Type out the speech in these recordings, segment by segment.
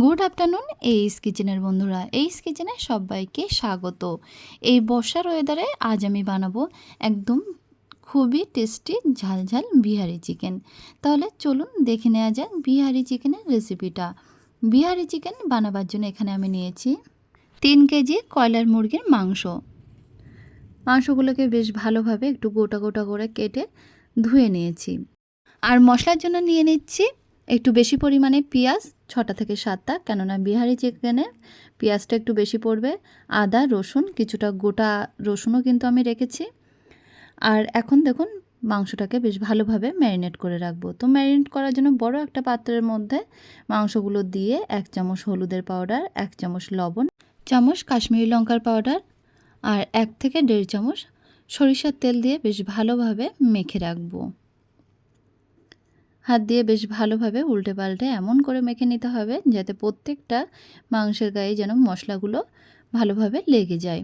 Good afternoon, এইস কিচেনের বন্ধুরা। এইস কিচেনে সবাইকে স্বাগত। এই বর্ষার ওয়েদারে আজ আমি বানাবো একদম খুবই টেস্টি ঝালঝাল বিহারি চিকেন। তাহলে চলুন দেখে নেওয়া যাক বিহারি চিকেনের রেসিপিটা। বিহারি চিকেন বানাবার জন্য এখানে আমি নিয়েছি তিন কেজি কয়লার মুরগির মাংস। মাংসগুলোকে বেশ ভালোভাবে একটু গোটা গোটা করে কেটে ধুয়ে নিয়েছি। আর মশলার জন্য নিয়ে নিচ্ছি একটু বেশি পরিমাণে পেঁয়াজ, ছটা থেকে সাতটা, কেননা বিহারি চিকেনে পেঁয়াজটা একটু বেশি পড়বে। আদা, রসুন, কিছুটা গোটা রসুনও কিন্তু আমি রেখেছি। আর এখন দেখুন, মাংসটাকে বেশ ভালোভাবে ম্যারিনেট করে রাখব। তো ম্যারিনেট করার জন্য বড় একটা পাত্রের মধ্যে মাংসগুলো দিয়ে এক চামচ হলুদের পাউডার, এক চামচ লবণ, চামচ কাশ্মীরি লঙ্কার পাউডার আর এক থেকে দেড় চামচ সরিষার তেল দিয়ে বেশ ভালোভাবে মেখে রাখব। হাত দিয়ে বেশ ভালোভাবে উল্টে পাল্টে এমন করে মেখে নিতে হবে যাতে প্রত্যেকটা মাংসের গায়ে যেন মশলাগুলো ভালোভাবে লেগে যায়।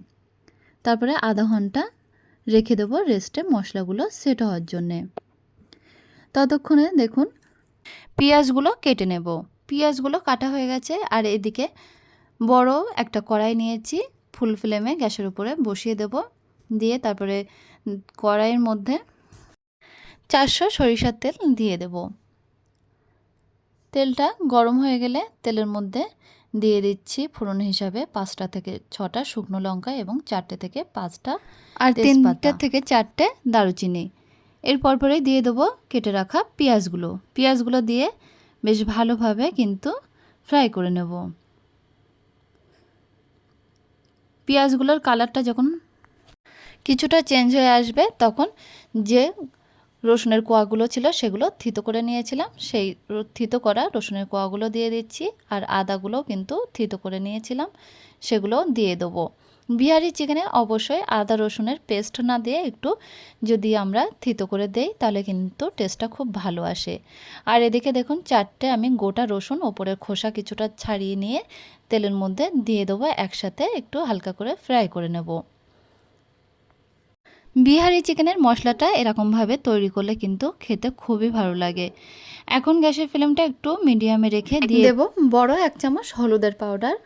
তারপরে আধা ঘণ্টা রেখে দেবো রেস্টে মশলাগুলো সেট হওয়ার জন্যে। ততক্ষণে দেখুন, পেঁয়াজগুলো কেটে নেব। পেঁয়াজগুলো কাটা হয়ে গেছে আর এদিকে বড় একটা কড়াই নিয়েছি, ফুল ফ্লেমে গ্যাসের উপরে বসিয়ে দেব। দিয়ে তারপরে কড়াইয়ের মধ্যে চারশো সরিষার তেল দিয়ে দেব। তেলটা গরম হয়ে গেলে তেলের মধ্যে দিয়ে দিচ্ছি ফোড়ন হিসাবে পাঁচটা থেকে ছটা শুকনো লঙ্কা এবং চারটে থেকে পাঁচটা আর তিনটা থেকে চারটে দারুচিনি। এর পরপরেই দিয়ে দেবো কেটে রাখা পেঁয়াজগুলো। পেঁয়াজগুলো দিয়ে বেশ ভালোভাবে কিন্তু ফ্রাই করে নেব। পেঁয়াজগুলোর কালারটা যখন কিছুটা চেঞ্জ হয়ে আসবে তখন যে রসুনের কোয়াগুলো ছিল সেগুলো থিতো করে নিয়েছিলাম। সেই থিতো করা রসুনের কোয়াগুলো দিয়ে দিচ্ছি আর আদাগুলো কিন্তু থিতো করে নিয়েছিলাম। সেগুলো দিয়ে দেবো। বিহারি চিকেনে অবশ্যই আদা রসুনের পেস্ট না দিয়ে একটু যদি আমরা থিতো করে দেই তাহলে কিন্তু টেস্টটা খুব ভালো আসে। আর এদিকে দেখুন চারটে আমি গোটা রসুন ওপরের খোসা কিছুটা ছাড়িয়ে নিয়ে তেলের মধ্যে দিয়ে দেবো একসাথে একটু হালকা করে ফ্রাই করে নেব। বিহারি চিকেনের মশলাটা এরকমভাবে তৈরি করলে কিন্তু খেতে খুবই ভালো লাগে। এখন গ্যাসের ফ্লেমটা একটু মিডিয়ামে রেখে দিয়ে দেবো বড় এক চামচ হলুদের পাউডার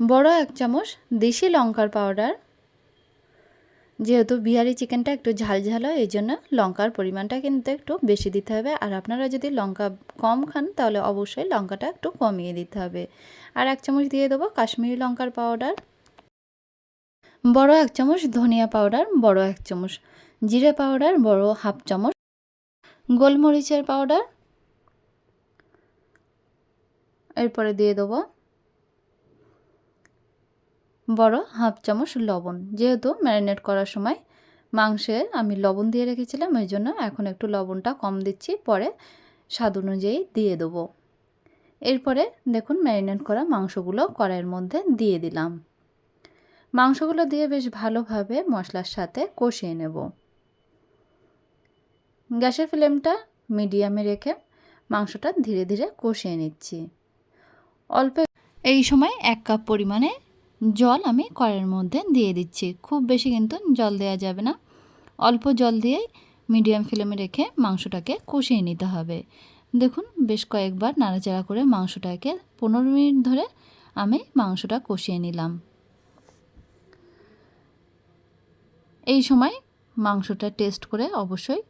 বড় এক চামচ দেশি লঙ্কার পাউডার। যেহেতু বিহারি চিকেনটা একটু ঝাল ঝাল হয় এই জন্য লঙ্কার পরিমাণটা কিন্তু একটু বেশি দিতে হবে। আর আপনারা যদি লঙ্কা কম খান তাহলে অবশ্যই লঙ্কাটা একটু কমিয়ে দিতে হবে। আর এক চামচ দিয়ে দেবো কাশ্মীরি লঙ্কার পাউডার। বড় এক চামচ ধনিয়া পাউডার, বড় এক চামচ জিরে পাউডার, বড় হাফ চামচ গোলমরিচের পাউডার। এরপরে দিয়ে দেবো বড় হাফ চামচ লবণ। যেহেতু ম্যারিনেট করার সময় মাংসে আমি লবণ দিয়ে রেখেছিলাম, ওই জন্য এখন একটু লবণটা কম দিচ্ছি। পরে স্বাদ অনুযায়ী দিয়ে দেবো। এরপরে দেখুন ম্যারিনেট করা মাংসগুলো কড়াইয়ের মধ্যে দিয়ে দিলাম। মাংসগুলো দিয়ে বেশ ভালোভাবে মশলার সাথে কষিয়ে নেব। গ্যাসের ফ্লেমটা মিডিয়ামে রেখে মাংসটা ধীরে ধীরে কষিয়ে নিচ্ছি। অল্প এই সময় এক কাপ পরিমাণে জল আমি কড়াইয়ের মধ্যে দিয়ে দিচ্ছি। খুব বেশি কিন্তু জল দেওয়া যাবে না। অল্প জল দিয়েই মিডিয়াম ফ্লেমে রেখে মাংসটাকে কষিয়ে নিতে হবে। দেখুন, বেশ কয়েকবার নাড়াচাড়া করে মাংসটাকে পনেরো মিনিট ধরে আমি মাংসটা কষিয়ে নিলাম। এই সময় মাংসটা টেস্ট করে অবশ্যই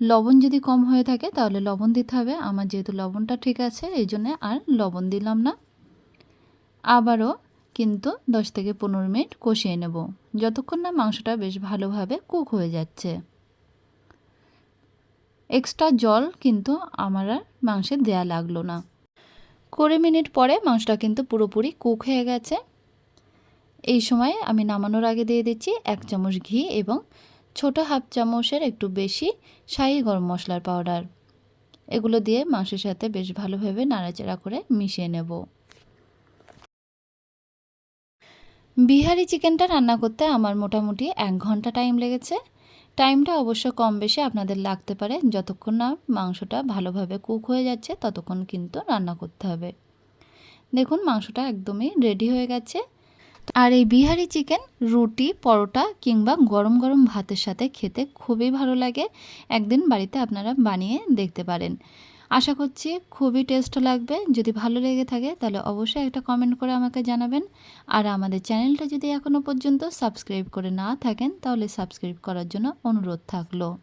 লবণ যদি কম হয়ে থাকে তাহলে লবণ দিতে হবে। আমার যেহেতু লবণটা ঠিক আছে, এই জন্যে আর লবণ দিলাম না। আবারও কিন্তু দশ থেকে পনেরো মিনিট কষিয়ে নেব। যতক্ষণ না মাংসটা বেশ ভালোভাবে কুক হয়ে যাচ্ছে। এক্সট্রা জল কিন্তু আমার আর মাংসে দেয়া লাগল না। কুড়ি মিনিট পরে মাংসটা কিন্তু পুরোপুরি কুক হয়ে গেছে। এই সময় আমি নামানোর আগে দিয়ে দিচ্ছি এক চামচ ঘি এবং ছোট হাফ চামচের একটু বেশি শাহি গরম মশলার পাউডার। এগুলো দিয়ে মাংসের সাথে বেশ ভালোভাবে নাড়াচাড়া করে মিশিয়ে নেব। বিহারি চিকেনটা রান্না করতে আমার মোটামুটি এক ঘণ্টা টাইম লেগেছে। টাইমটা অবশ্য কম বেশি আপনাদের লাগতে পারে, যতক্ষণ না মাংসটা ভালোভাবে কুক হয়ে যাচ্ছে ততক্ষণ কিন্তু রান্না করতে হবে। দেখুন মাংসটা একদমই রেডি হয়ে গেছে। আর এই বিহারি চিকেন রুটি, পরোটা কিংবা গরম গরম ভাতের সাথে খেতে খুবই ভালো লাগে। একদিন বাড়িতে আপনারা বানিয়ে দেখতে পারেন। আশা করছি খুবই টেস্ট লাগবে। যদি ভালো লেগে থাকে তাহলে অবশ্যই একটা কমেন্ট করে আমাকে জানাবেন। আর আমাদের চ্যানেলটা যদি এখনও পর্যন্ত সাবস্ক্রাইব করে না থাকেন তাহলে সাবস্ক্রাইব করার জন্য অনুরোধ থাকল।